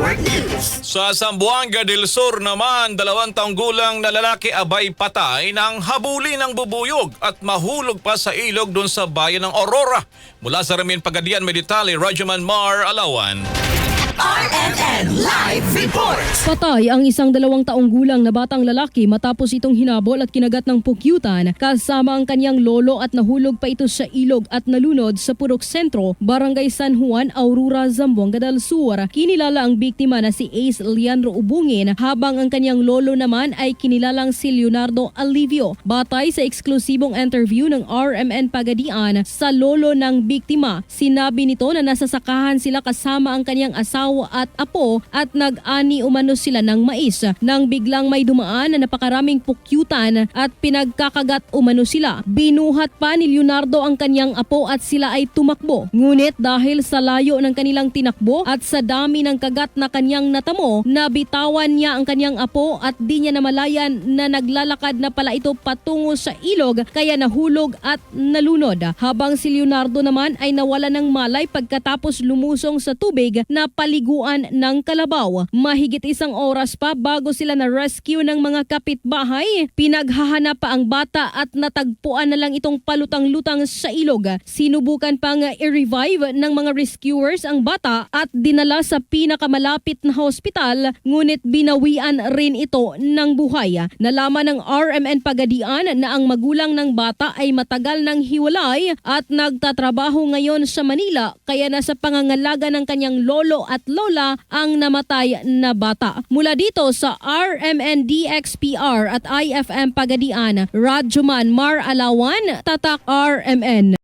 Network News. Sa Zamboanga del Sur naman, dalawang taong gulang na lalaki abay patay ng habuli ng bubuyog at mahulog pa sa ilog doon sa bayan ng Aurora. Mula sa Ramin Pagadian, may detalye, Rajaman Mar Alawan. Report. Patay ang isang dalawang taong gulang na batang lalaki matapos itong hinabol at kinagat ng pukyutan kasama ang kanyang lolo at nahulog pa ito sa ilog at nalunod sa Purok Sentro, Barangay San Juan, Aurora, Zamboanga del Sur. Kinilala ang biktima na si Ace Leandro Ubungin habang ang kanyang lolo naman ay kinilalang si Leonardo Alivio. Batay sa eksklusibong interview ng RMN Pagadian sa lolo ng biktima, sinabi nito na nasasakahan sila kasama ang kanyang asawa at apo at nag-ani umano sila ng mais nang biglang may dumaan na napakaraming pukyutan at pinagkakagat umano sila. Binuhat pa ni Leonardo ang kanyang apo at sila ay tumakbo. Ngunit dahil sa layo ng kanilang tinakbo at sa dami ng kagat na kanyang natamo, nabitawan niya ang kanyang apo at di niya namalayan na naglalakad na pala ito patungo sa ilog kaya nahulog at nalunod. Habang si Leonardo naman ay nawala ng malay pagkatapos lumusong sa tubig na paliguan ng kalabaw. Mahigit isang oras pa bago sila na rescue ng mga kapitbahay, pinaghahanap pa ang bata at natagpuan na lang itong palutang-lutang sa ilog. Sinubukan pang i-revive ng mga rescuers ang bata at dinala sa pinakamalapit na hospital ngunit binawian rin ito ng buhay. Nalaman ng RMN Pagadian na ang magulang ng bata ay matagal nang hiwalay at nagtatrabaho ngayon sa Manila kaya nasa pangangalaga ng kanyang lolo at lola ang namatay na bata. Mula dito sa RMN DXPR at IFM Pagadian, Radjuman Mar Alawan, Tatak RMN.